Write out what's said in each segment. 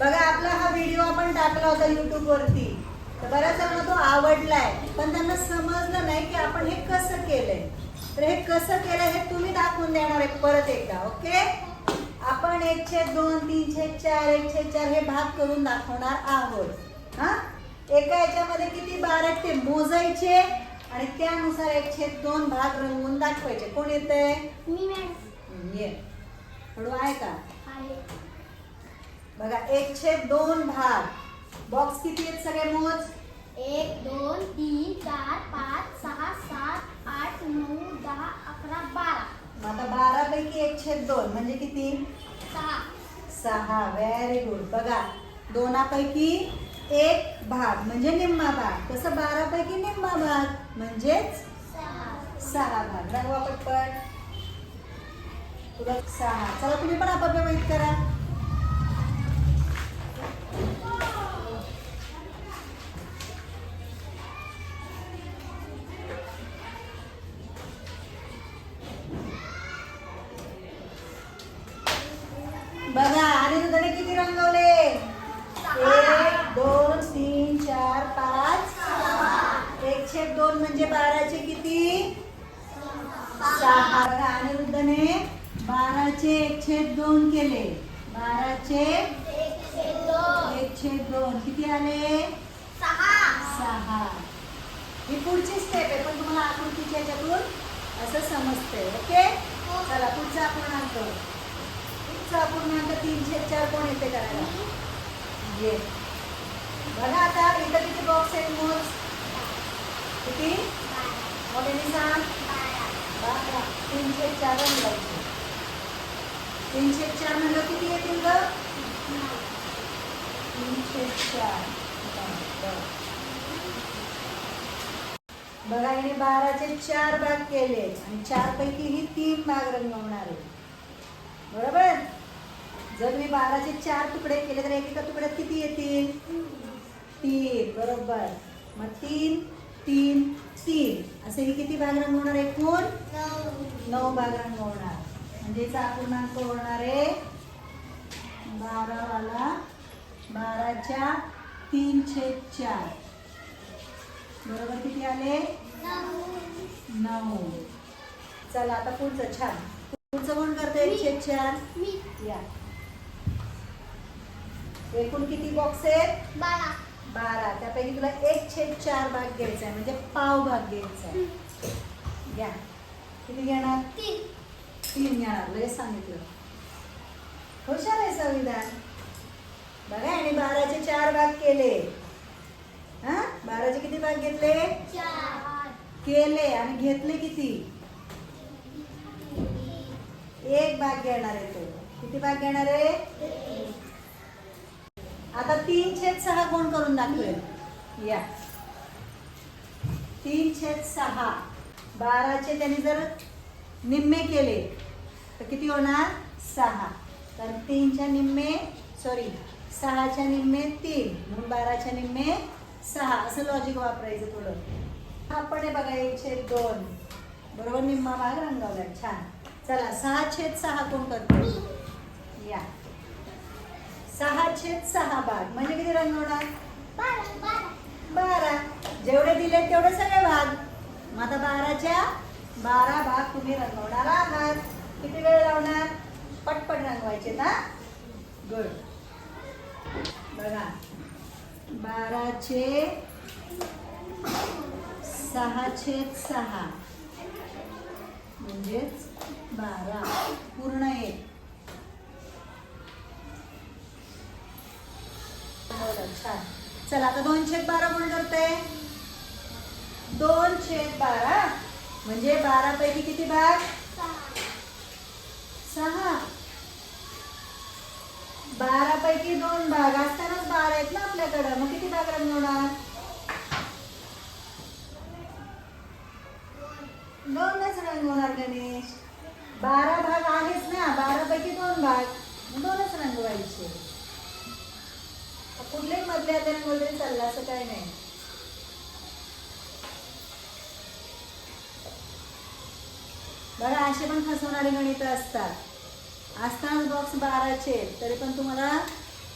बघा आपला हा व्हिडिओ आपण टाकला होता युट्यूब वरती. तर बऱ्याच जणांना तो आवडलाय पण त्यांना समजलं नाही की आपण हे कसं केलंय. तर हे कसं केलंय हे तुम्ही दाखवून देणार आहे परत एकदा ओके? आपण एक छेद दोन तीन छेद चार एक छेद चार हे भाग करून दाखवणार आहोत. हा? एका याच्यामध्ये किती बार आहेत ते मोजायचे आणि त्यानुसार एक छेद दोन भाग रंगवून दाखवायचे. कोण येतंय? मी मॅडम हम्म, ये हळू आहे का? आहे. बघा एक छेद दोन भाग. बॉक्स किती आहेत सगळे मोज? एक दोन तीन चार पाच सहा सात आठ नऊ दहा अकरा बारा. आता बारा पैकी एक छेद दोन म्हणजे किती? सहा. सहा. व्हेरी गुड बघा दोनापैकी एक भाग म्हणजे निम्मा भाग. तसं बारा पैकी निम्मा भाग? म्हणजेच सहा. सहा भाग. दाखवा पटपट. तुला सहा. चला तुम्ही पण आपापल्या माहीत करा. बघा आणि दुधाने किती रंगवले? एक दोन तीन चार पाच. एक छेद दोन म्हणजे बाराचे किती? सहा. बघा अनिरुद्धने बाराचे एक छेद दोन केले. बाराचे एक छेद दोन छेद किती आले? सहा. सहा. ही पुढची स्टेप आहे पण तुम्हाला आकृतीच्या याच्यातून असं समजतंय ओके चला पुढचा अपूर्णांक पुढचा अपूर्णांक तीन छेद चार कोण येते करायला? ये. बघा आता इथं किती बॉक्स आहेत मोज किती? मोठ्याने सांग बारा. तीनशे चार रंगायचे तीनशे चार म्हणलं किती येतील ग? तीनशे चार. बघा हिने बाराचे चार भाग केले. आणि चार पैकी ही तीन भाग रंगवणार आहे. बरोबर? जर मी बाराचे चार तुकडे केले तर एकेका तुकड्यात किती येतील? तीन. बरोबर. मग तीन तीन तीन. असे ही किती भाग रंगवणार एकूण? नऊ भाग रंगवणार. म्हणजे याचा अपूर्णांक होणार आहे बारावाला बाराच्या तीन छेद चार. बरोबर किती आले? नऊ. चला आता पुढचं छान. पुढचं कोण करते एक छेद चार? या. एकूण किती बॉक्स आहेत? बारा. बारा. त्यापैकी तुला एक छेद चार भाग घ्यायचा आहे म्हणजे पाव भाग घ्यायचा आहे. घ्या किती घेणार? तीन. तीन घेणार. लगेच सांगितलं. हुशार आहे संविधान. बघा आणि बाराचे चार भाग केले. हा? बाराचे किती भाग घेतले? केले. आणि घेतले किती? एक भाग घेणार आहे तो. किती भाग घेणार आहे? आता तीन छेद सहा कोण करून दाखवेल? या. तीन छेद सहा. बाराचे त्यांनी जर निम्मे केले तर किती होणार? सहा. तर तीनच्या निम्मे सॉरी सहाच्या निम्मे तीन म्हणून बाराच्या निम्मे सहा. असं लॉजिक वापरायचं थोडं. आपण हे बघा एक छेद दोन. बरोबर? निम्मा भाग रंगवला छान. चला सहा छेद सहा कोण करतो? या. सहा छेद सहा भाग. म्हणजे किती रंगवणार? बारा. बारा बारा जेवढे दिले तेवढे सगळे भाग. मग आता बाराच्या बारा भाग तुम्ही रंगवणार आहात. किती वेळ लावणार? पटपट रंगवायचे ना? गुड. बघा. बाराचे सहा छेद सहा. म्हणजेच बारा. पूर्ण एक. बरं, छान. चला आता दोन छेद बारा कोण करते दोन छेद बारा. म्हणजे बारा पैकी किती भाग? सहा. बारा पैकी दोन भाग असतानाच बारा आहेत ना आपल्याकडं. मग किती भाग रंगवणार दोनच रंगवणार गणेश. बारा भाग आहेच ना. बारा पैकी दोन भाग. दोनच रंगवायचे कुठल्याही मधल्या आता रंगवलं चालला असं काही नाही. बघा असे पण फसवणारे गणित असतात. असतानाच बॉक्स बाराचे तरी पण तुम्हाला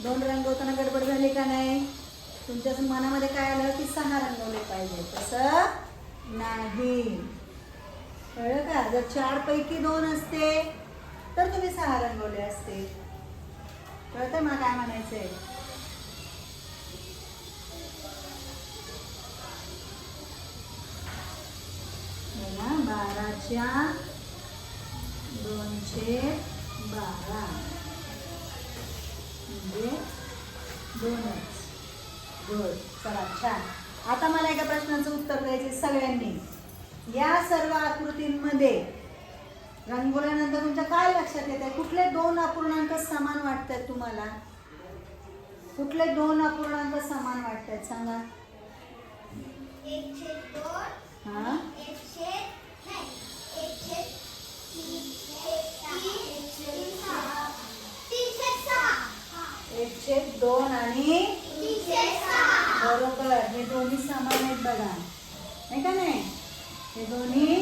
दोन रंगवताना गडबड झाली का नाही? तुमच्या मनामध्ये काय आलं की सहा रंगवले पाहिजे? तसं नाही. कळलं का? जर चार पैकी दोन असते तर तुम्ही सहा रंगवले असते. कळतंय मला काय म्हणायचंय? बाराच्या दोनशे बारा. म्हणजे दोनच गुड चला छान आता मला एका प्रश्नाचं उत्तर द्यायचे सगळ्यांनी. या सर्व आकृतींमध्ये रंगवल्यानंतर तुमच्या काय लक्षात येत आहे कुठले दोन अपूर्णांक समान वाटतात तुम्हाला? कुठले दोन अपूर्णांक समान सांगा. एक छेद दोन. हा एक छेद नाही एक छेद तीन तीन छेद सहा तीन छेद सहा एकशे दोन आणि बरोबर हे दोन्ही समान आहेत बघा. नाही का नाही? हे दोन्ही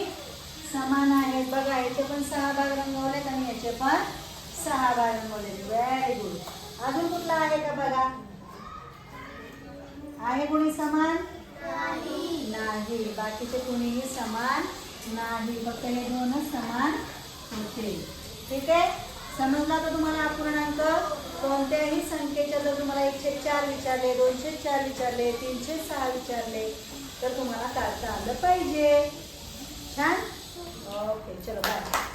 समान आहेत बघा. याचे पण सहा भाग रंगवलेत आणि याचे पण सहा भाग रंगवलेत व्हेरी गुड अजून कुठला आहे का बघा? आहे कोणी समान? नाही. बाकीचे कुणीही समान नाही. फक्त हे दोनच समान होते. ठीक आहे? समजला तर तुम्हाला अपूर्णांक कोणत्याही संख्येच्या जर तुम्हाला एकशे चार विचारले दोनशे चार विचारले तीनशे सहा विचारले तर तुम्हाला काढता आलं पाहिजे. छान? ओके चलो बाय